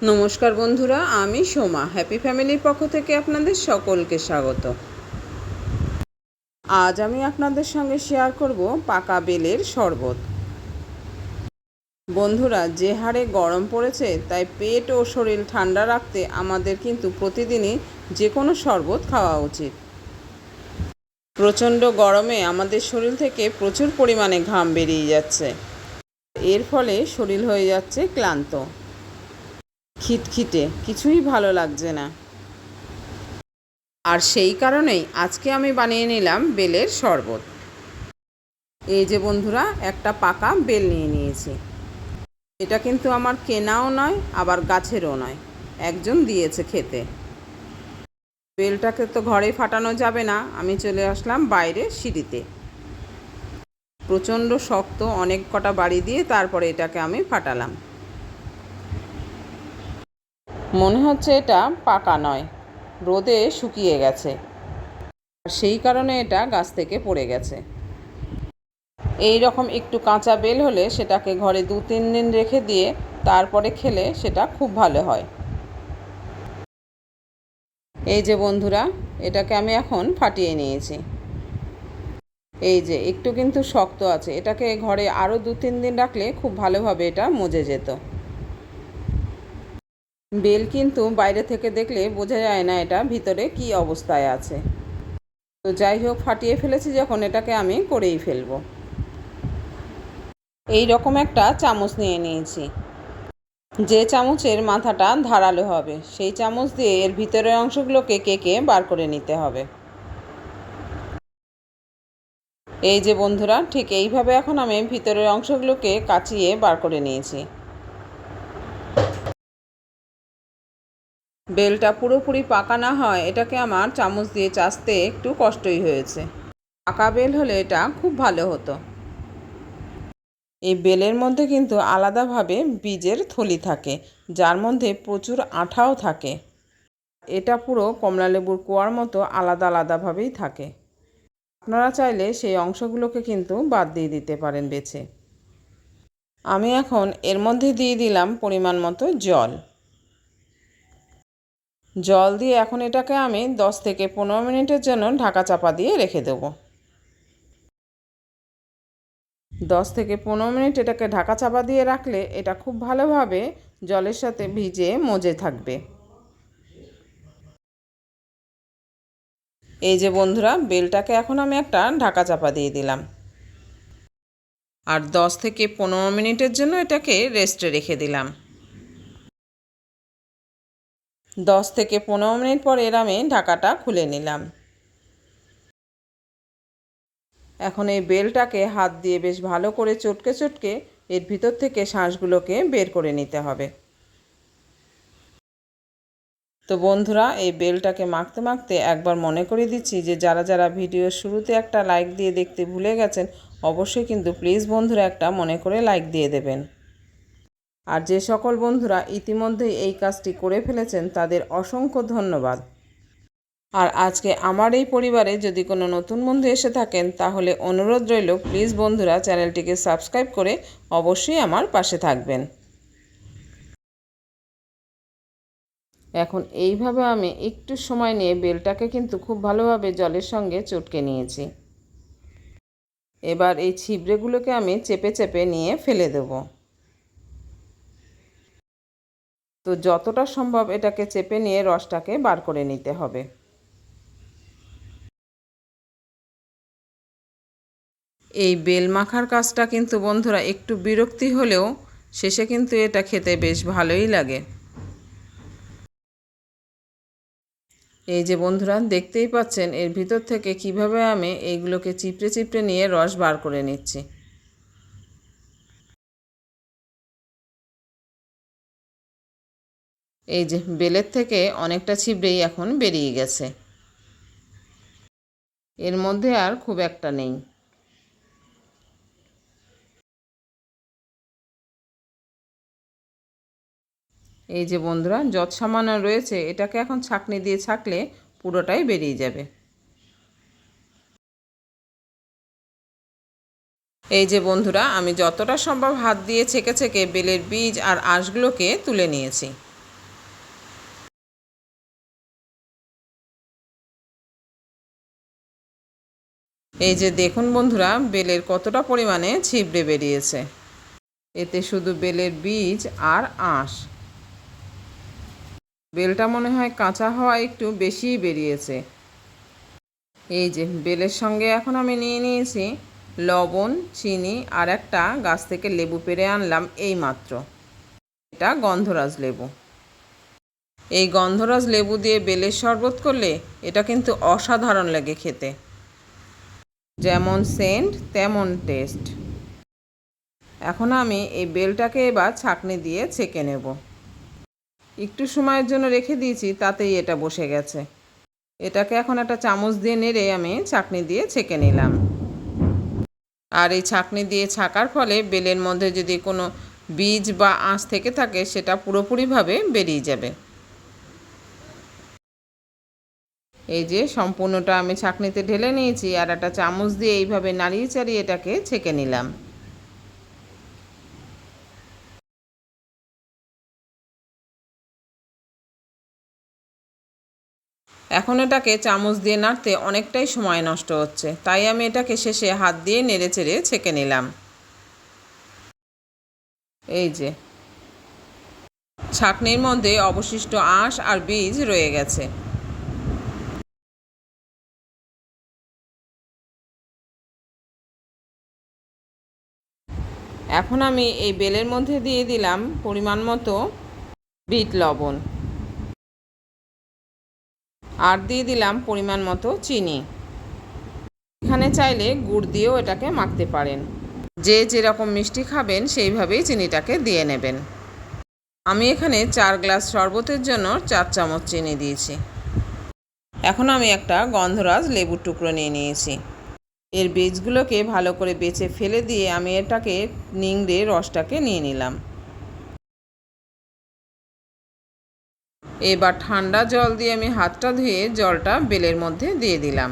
নমস্কার বন্ধুরা, আমি সোমা। হ্যাপি ফ্যামিলির পক্ষ থেকে আপনাদের সকলকে স্বাগত। আজ আমি আপনাদের সঙ্গে শেয়ার করব পাকা বেলের শরবত। বন্ধুরা, যে হারে গরম পড়েছে, তাই পেট ও শরীর ঠান্ডা রাখতে আমাদের কিন্তু প্রতিদিনই যে কোনো শরবত খাওয়া উচিত। প্রচণ্ড গরমে আমাদের শরীর থেকে প্রচুর পরিমাণে ঘাম বেরিয়ে যাচ্ছে। এর ফলে শরীর হয়ে যাচ্ছে ক্লান্ত। খিটখিটে, কিছুই ভালো লাগছে না। আর সেই কারণেই আজকে আমি বানিয়ে নিলাম বেলের শরবত। এই যে বন্ধুরা, একটা পাকা বেল নিয়ে নিয়েছি। এটা কিন্তু আমার কেনাও নয়, আবার গাছেরও নয়। একজন দিয়েছে খেতে। বেলটাকে তো ঘরে ফাটানো যাবে না, আমি চলে আসলাম বাইরে সিঁড়িতে। প্রচণ্ড শক্ত অনেক কটা বাড়ি দিয়ে তারপরে এটাকে আমি ফাটালাম। মনে হচ্ছে এটা পাকা নয়। রোদে শুকিয়ে গেছে। আর সেই কারণে এটা গাছ থেকে পড়ে গেছে। এই রকম একটু কাঁচা বেল হলে সেটাকে ঘরে দু তিন দিন রেখে দিয়ে তারপরে খেলে সেটা খুব ভালো হয়। এই যে বন্ধুরা, এটাকে আমি এখন ফাটিয়ে নিয়েছি। এই যে, একটু কিন্তু শক্ত আছে। এটাকে ঘরে আরও দু তিন দিন রাখলে খুব ভালোভাবে এটা মজে যেত। বেল কিন্তু বাইরে থেকে দেখলে বোঝা যায় না এটা ভিতরে কি অবস্থায় আছে। তো যাই হোক, ফাটিয়ে ফেলেছি যখন এটাকে আমি করেই ফেলব। এই রকম একটা চামচ নিয়ে নিয়েছি। যে চামচের মাথাটা ধারালো হবে, সেই চামচ দিয়ে এর ভিতরের অংশগুলোকে কেকে বার করে নিতে হবে। এই যে বন্ধুরা, ঠিক এইভাবে এখন আমি ভিতরের অংশগুলোকে কাচিয়ে বার করে নিয়েছি। বেলটা পুরোপুরি পাকা না হয়, এটাকে আমার চামচ দিয়ে চাষতে একটু কষ্টই হয়েছে। পাকা বেল হলে এটা খুব ভালো হতো। এই বেলের মধ্যে কিন্তু আলাদাভাবে বীজের থলি থাকে, যার মধ্যে প্রচুর আঠাও থাকে। এটা পুরো কমলালেবুর কুয়ার মতো আলাদা আলাদাভাবেই থাকে। আপনারা চাইলে সেই অংশগুলোকে কিন্তু বাদ দিয়ে দিতে পারেন বেছে। আমি এখন এর মধ্যে দিয়ে দিলাম পরিমাণ মতো জল। জল দিয়ে এখন এটাকে আমি দশ থেকে পনেরো মিনিটের জন্য ঢাকা চাপা দিয়ে রেখে দেব। দশ থেকে পনেরো মিনিট এটাকে ঢাকা চাপা দিয়ে রাখলে এটা খুব ভালোভাবে জলের সাথে ভিজে মজে থাকবে। এই যে বন্ধুরা, বেলটাকে এখন আমি একটা ঢাকা চাপা দিয়ে দিলাম। আর দশ থেকে পনেরো মিনিটের জন্য এটাকে রেস্টে রেখে দিলাম। দশ থেকে পনেরো মিনিট পর এর আমি ঢাকাটা খুলে নিলাম। এখন এই বেলটাকে হাত দিয়ে বেশ ভালো করে চটকে চটকে এর ভিতর থেকে শাঁসগুলোকে বের করে নিতে হবে। তো বন্ধুরা, এই বেলটাকে মাখতে মাখতে একবার মনে করে দিচ্ছি যে যারা যারা ভিডিওর শুরুতে একটা লাইক দিয়ে দেখতে ভুলে গেছেন, অবশ্যই কিন্তু প্লিজ বন্ধুরা একটা মনে করে লাইক দিয়ে দেবেন। আর যে সকল বন্ধুরা ইতিমধ্যেই এই কাজটি করে ফেলেছেন, তাদের অসংখ্য ধন্যবাদ। আর আজকে আমার এই পরিবারে যদি কোনো নতুন বন্ধু এসে থাকেন, তাহলে অনুরোধ রইল, প্লিজ বন্ধুরা চ্যানেলটিকে সাবস্ক্রাইব করে অবশ্যই আমার পাশে থাকবেন। এখন এইভাবে আমি একটু সময় নিয়ে বেলটাকে কিন্তু খুব ভালোভাবে জলের সঙ্গে চটকে নিয়েছি। এবার এই ছিবড়েগুলোকে আমি চেপে চেপে নিয়ে ফেলে দেবো। তো যতটা সম্ভব এটাকে চেপে নিয়ে রসটাকে বার করে নিতে হবে। এই বেল মাখার কাজটা কিন্তু বন্ধুরা একটু বিরক্তি হলেও শেষে কিন্তু এটা খেতে বেশ ভালোই লাগে। এই যে বন্ধুরা, দেখতেই পাচ্ছেন এর ভিতর থেকে কীভাবে আমি এইগুলোকে চিপড়ে চিপড়ে নিয়ে রস বার করে নিচ্ছি। এই যে বেলের থেকে অনেকটা ছিবড়েই এখন বেরিয়ে গেছে। এর মধ্যে আর খুব একটা নেই। এই যে বন্ধুরা, যত সামান্য রয়েছে, এটাকে এখন ছাকনি দিয়ে ছাকলে পুরোটাই বেরিয়ে যাবে। এই যে বন্ধুরা, আমি যতটা সম্ভব হাত দিয়ে ছেঁকে ছেঁকে বেলের বীজ আর আঁশগুলোকে তুলে নিয়েছি। এই যে দেখুন বন্ধুরা, বেলের কতটা পরিমাণে ছিবড়ে বেরিয়েছে। এতে শুধু বেলের বীজ আর আঁশ। বেলটা মনে হয় কাঁচা হওয়া একটু বেশিই বেরিয়েছে। এই যে বেলের সঙ্গে এখন আমি নিয়ে নিয়েছি লবণ, চিনি আর একটা গাছ থেকে লেবু পেরে আনলাম এই মাত্র এটা গন্ধরাজ লেবু। এই গন্ধরাজ লেবু দিয়ে বেলের শরবত করলে এটা কিন্তু অসাধারণ লাগে খেতে। যেমন সেন্ট, তেমন টেস্ট। এখন আমি এই বেলটাকে এবার ছাকনি দিয়ে ছেঁকে নেব। একটু সময়ের জন্য রেখে দিয়েছি, তাতেই এটা বসে গেছে। এটাকে এখন একটা চামচ দিয়ে নেড়ে আমি ছাকনি দিয়ে ছেঁকে নিলাম। আর এই ছাকনি দিয়ে ছাকার ফলে বেলের মধ্যে যদি কোনো বীজ বা আঁশ থেকে থাকে, সেটা পুরোপুরিভাবে বেরিয়ে যাবে। এই যে সম্পূর্ণটা আমি ছাকনিতে ঢেলে নিয়েছি আর একটা চামচ দিয়ে এইভাবে নাড়িয়ে চাড়িয়ে এটাকে ছেঁকে নিলাম। এখন এটাকে চামচ দিয়ে নাড়তে অনেকটাই সময় নষ্ট হচ্ছে, তাই আমি এটাকে শেষে হাত দিয়ে নেড়ে চেড়ে ছেঁকে নিলাম। এই যে ছাকনির মধ্যে অবশিষ্ট আঁশ আর বীজ রয়ে গেছে। এখন আমি এই বেলের মধ্যে দিয়ে দিলাম পরিমাণ মতো বিট লবণ। আর দিয়ে দিলাম পরিমাণ মতো চিনি। এখানে চাইলে গুড় দিয়েও এটাকে মাখতে পারেন। যে যেরকম মিষ্টি খাবেন সেইভাবেই চিনিটাকে দিয়ে নেবেন। আমি এখানে চার গ্লাস শরবতের জন্য চার চামচ চিনি দিয়েছি। এখন আমি একটা গন্ধরাজ লেবুর টুকরো নিয়ে নিয়েছি। এর বীজগুলোকে ভালো করে বেছে ফেলে দিয়ে আমি এটাকে নিংড়ে রসটাকে নিয়ে নিলাম। এবার ঠান্ডা জল দিয়ে আমি হাতটা ধুয়ে জলটা বেলের মধ্যে দিয়ে দিলাম।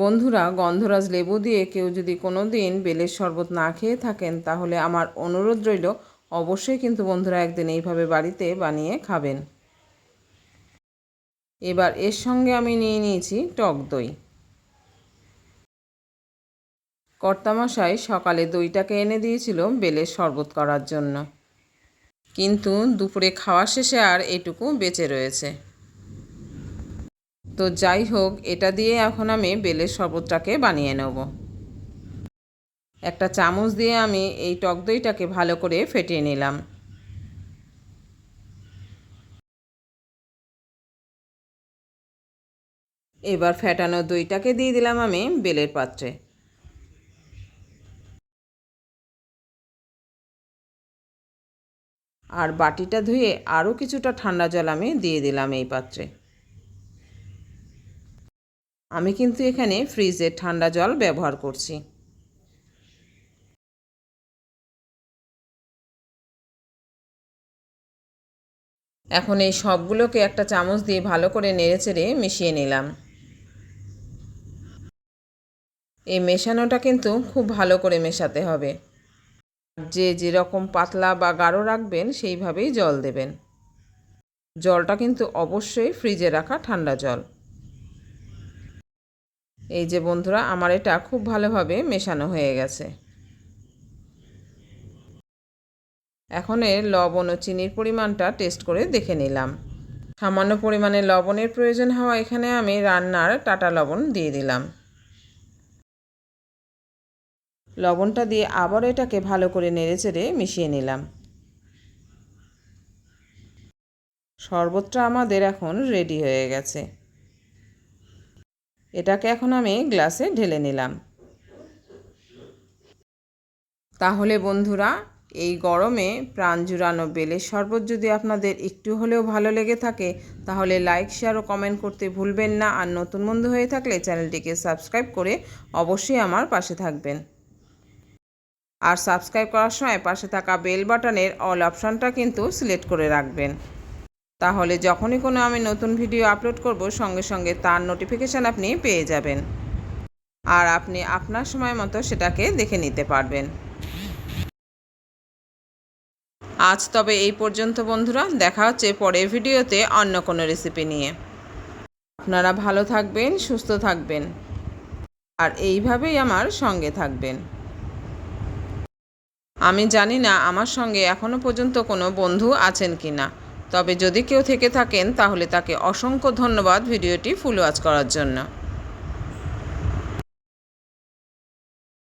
বন্ধুরা, গন্ধরাজ লেবু দিয়ে কেউ যদি কোনো দিন বেলের শরবত না খেয়ে থাকেন, তাহলে আমার অনুরোধ রইল, অবশ্যই কিন্তু বন্ধুরা একদিন এইভাবে বাড়িতে বানিয়ে খাবেন। এবার এর সঙ্গে আমি নিয়ে নিয়েছি টক দই। কর্তামশাই সকালে দইটাকে এনে দিয়েছিল বেলের শরবত করার জন্য। কিন্তু দুপুরে খাওয়া শেষে আর এটুকু বেঁচে রয়েছে। তো যাই হোক, এটা দিয়ে এখন আমি বেলের শরবতটাকে বানিয়ে নেব। একটা চামচ দিয়ে আমি এই টক দইটাকে ভালো করে ফেটিয়ে নিলাম। এবার ফেটানো দইটাকে দিয়ে দিলাম আমি বেলের পাত্রে। আর বাটিটা ধুয়ে আরও কিছুটা ঠান্ডা জল আমি দিয়ে দিলাম এই পাত্রে। আমি কিন্তু এখানে ফ্রিজের ঠান্ডা জল ব্যবহার করছি। এখন এই সবগুলোকে একটা চামচ দিয়ে ভালো করে নেড়েচেড়ে মিশিয়ে নিলাম। এই মেশানোটা কিন্তু খুব ভালো করে মেশাতে হবে। যে যেরকম পাতলা বা গাঢ় রাখবেন, সেইভাবেই জল দেবেন। জলটা কিন্তু অবশ্যই ফ্রিজে রাখা ঠান্ডা জল। এই যে বন্ধুরা, আমার এটা খুব ভালোভাবে মেশানো হয়ে গেছে। এখন এর লবণ ও চিনির পরিমাণটা টেস্ট করে দেখে নিলাম। সামান্য পরিমাণে লবণের প্রয়োজন হওয়া এখানে আমি রান্নার টাটা লবণ দিয়ে দিলাম। লবণটা দিয়ে আবার এটাকে ভালো করে নেড়েচেড়ে মিশিয়ে নিলাম। শরবতটা আমাদের এখন রেডি হয়ে গেছে। এটাকে এখন আমি গ্লাসে ঢেলে নিলাম। তাহলে বন্ধুরা, এই গরমে প্রাণ জুড়ানো বেলের শরবত যদি আপনাদের একটু হলেও ভালো লেগে থাকে, তাহলে লাইক শেয়ার ও কমেন্ট করতে ভুলবেন না। আর নতুন বন্ধু হয়ে থাকলে চ্যানেলটিকে সাবস্ক্রাইব করে অবশ্যই আমার পাশে থাকবেন। আর সাবস্ক্রাইব করার সময় পাশে থাকা বেল বাটনের অল অপশানটা কিন্তু সিলেক্ট করে রাখবেন। তাহলে যখনই কোনো আমি নতুন ভিডিও আপলোড করব, সঙ্গে সঙ্গে তার নোটিফিকেশান আপনি পেয়ে যাবেন। আর আপনি আপনার সময় মতো সেটাকে দেখে নিতে পারবেন। আজ তবে এই পর্যন্ত বন্ধুরা, দেখা হচ্ছে পরের ভিডিওতে অন্য কোনো রেসিপি নিয়ে। আপনারা ভালো থাকবেন, সুস্থ থাকবেন। আর এইভাবেই আমার সঙ্গে থাকবেন। আমি জানি না আমার সঙ্গে এখনও পর্যন্ত কোনো বন্ধু আছেন কি না। তবে যদি কেউ থেকে থাকেন, তাহলে তাকে অসংখ্য ধন্যবাদ ভিডিওটি ফুল ওয়াচ করার জন্য।